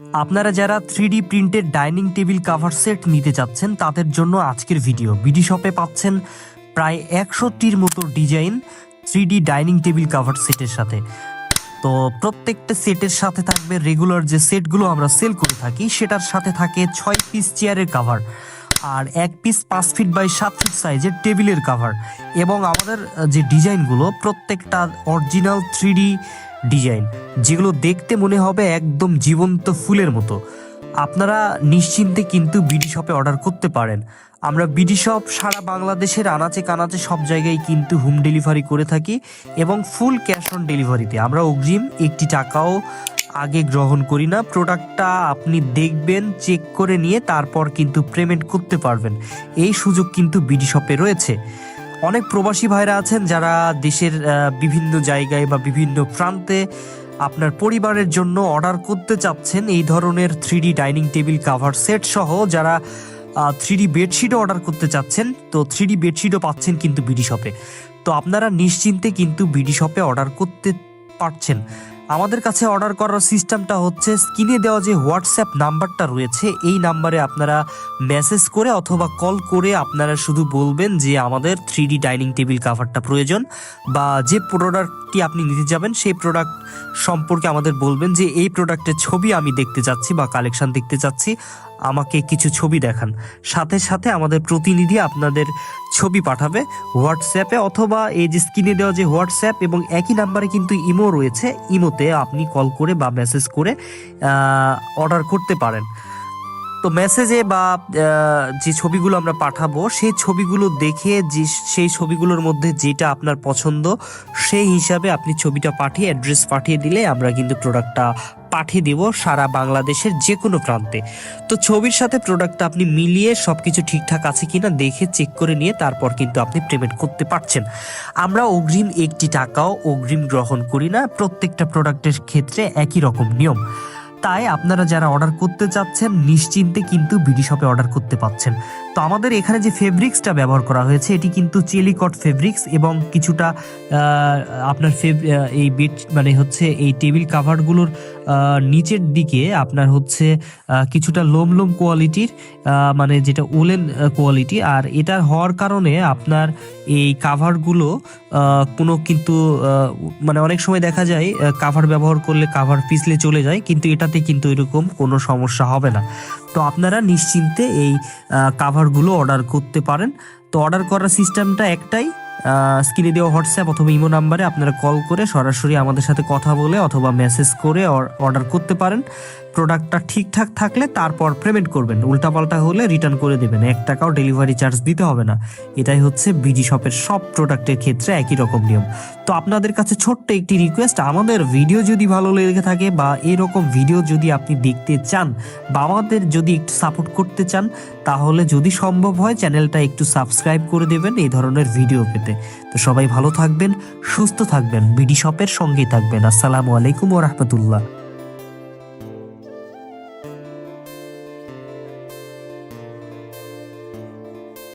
আপনারা যারা three D printed dining table cover set নিতে চাচ্ছেন তাদের জন্য আজকের ভিডিও বিডি শপে পাচ্ছেন প্রায় একশোটির মতো design three D dining table cover সেটের সাথে। তো প্রত্যেকটা সেটের সাথে থাকবে রেগুলার যে সেটগুলো আমরা সেল করে থাকি, সেটার সাথে থাকে ছয় পিস চেয়ারের কাভার আর এক পিস পাঁচ ফিট বাই সাত ফিট সাইজের টেবিলের কাভার এবং আমাদের যে ডিজাইনগুলো প্রত্যেকটা অরিজিনাল থ্রি ডিজাইন, যেগুলো দেখতে মনে হবে একদম জীবন্ত ফুলের মতো। আপনারা নিশ্চিন্তে কিন্তু বিডি শপে অর্ডার করতে পারেন। আমরা বিডি শপ সারা বাংলাদেশের আনাচে কানাচে সব জায়গায় কিন্তু হোম ডেলিভারি করে থাকি এবং ফুল ক্যাশ অন ডেলিভারিতে। আমরা অগ্রিম একটি টাকাও আগে গ্রহণ করি না। প্রোডাক্টটা আপনি দেখবেন, চেক করে নিয়ে তারপর কিন্তু পেমেন্ট করতে পারবেন। এই সুযোগ কিন্তু বিডি শপে রয়েছে। অনেক প্রবাসী ভাইরা আছেন যারা দেশের বিভিন্ন জায়গায় বা বিভিন্ন প্রান্তে আপনার পরিবারের জন্য অর্ডার করতে চাচ্ছেন। এই ধরনের three dining table cover set সহ যারা থ্রি ডি বেডশিটও অর্ডার করতে চাচ্ছেন, তো থ্রি ডি বেডশিটও পাচ্ছেন কিন্তু বিডি শপে তো আপনারা নিশ্চিন্তে কিন্তু বিডি শপে অর্ডার করতে পারছেন। আমাদের কাছে অর্ডার করার সিস্টেমটা হচ্ছে স্ক্রিনে দেওয়া যে হোয়াটসঅ্যাপ নাম্বারটা রয়েছে, এই নাম্বারে আপনারা মেসেজ করে অথবা কল করে আপনারা শুধু বলবেন যে আমাদের থ্রি ডাইনিং টেবিল কাভারটা প্রয়োজন বা যে প্রোডাক্টটি আপনি নিতে যাবেন, সেই প্রোডাক্ট সম্পর্কে আমাদের বলবেন যে এই প্রোডাক্টের ছবি আমি দেখতে চাচ্ছি বা কালেকশন দেখতে চাচ্ছি। আমাকে কিছু ছবি দেখান। সাথে সাথে আমাদের প্রতিনিধি আপনাদের ছবি পাঠাবে হোয়াটসঅ্যাপে অথবা এই যে স্ক্রিনে দেওয়া যে হোয়াটসঅ্যাপ এবং একই নাম্বারে কিন্তু ইমো রয়েছে। ইমোতে আপনি কল করে বা মেসেজ করে অর্ডার করতে পারেন। তো মেসেজে বা যে ছবিগুলো আমরা পাঠাবো, সেই ছবিগুলো দেখে যে, সেই ছবিগুলোর মধ্যে যেটা আপনার পছন্দ, সেই হিসাবে আপনি ছবিটা পাঠিয়ে অ্যাড্রেস পাঠিয়ে দিলে আমরা কিন্তু প্রোডাক্টটা পাঠিয়ে দেব সারা বাংলাদেশের যে কোনো প্রান্তে। তো ছবির সাথে প্রোডাক্টটা আপনি মিলিয়ে সব কিছু ঠিকঠাক আছে কিনা দেখে চেক করে নিয়ে তারপর কিন্তু আপনি পেমেন্ট করতে পারছেন। আমরা অগ্রিম একটি টাকাও অগ্রিম গ্রহণ করি না, প্রত্যেকটা প্রোডাক্টের ক্ষেত্রে একই রকম নিয়ম। তাই আপনারা যারা অর্ডার করতে চাচ্ছেন, নিশ্চিন্তে কিন্তু বিডি শপে অর্ডার করতে পাচ্ছেন। তো আমাদের এখানে যে ফেব্রিক্সটা ব্যবহার করা হয়েছে, এটি কিন্তু চেলিকট ফেব্রিক্স এবং কিছুটা আপনার ফেব- এই বেড মানে হচ্ছে এই টেবিল কাভারগুলোর নিচের দিকে আপনার হচ্ছে কিছুটা লোম লোম কোয়ালিটির মানে যেটা ওলেন কোয়ালিটি। আর এটা হওয়ার কারণে আপনার এই কাভারগুলো কোনো কিন্তু মানে অনেক সময় দেখা যায় কাভার ব্যবহার করলে কাভার পিছলে চলে যায়, কিন্তু এটাতে কিন্তু এরকম কোনো সমস্যা হবে না। তো আপনারা নিশ্চিন্তে এই কাভারগুলো অর্ডার করতে পারেন। তো অর্ডার করার সিস্টেমটা একটাই স্ক্রিনে দেওয়া হোয়াটসঅ্যাপ অথবা ইমো নাম্বারে আপনারা কল করে সরাসরি আমাদের সাথে কথা বলে অথবা মেসেজ করে অর্ডার করতে পারেন। প্রোডাক্টটা ঠিকঠাক থাকলে তারপর পেমেন্ট করবেন। উল্টাপাল্টা হলে রিটার্ন করে দেবেন। এক টাকাও ডেলিভারি চার্জ দিতে হবে না। এটাই হচ্ছে বিডি শপের সব প্রোডাক্টের ক্ষেত্রে একই রকম নিয়ম। তো আপনাদের কাছে ছোট্ট একটি রিকোয়েস্ট আমাদের ভিডিও যদি ভালো লেগে থাকে বা এরকম ভিডিও যদি আপনি দেখতে চান বা আমাদের যদি একটু সাপোর্ট করতে চান, তাহলে যদি সম্ভব হয় চ্যানেলটা একটু সাবস্ক্রাইব করে দেবেন এই ধরনের ভিডিও পেতে। তো সবাই ভালো থাকবেন, সুস্থ থাকবেন বিডি শপের সঙ্গেই থাকবেন। আসসালামু আলাইকুম ও রহমতুল্লাহ।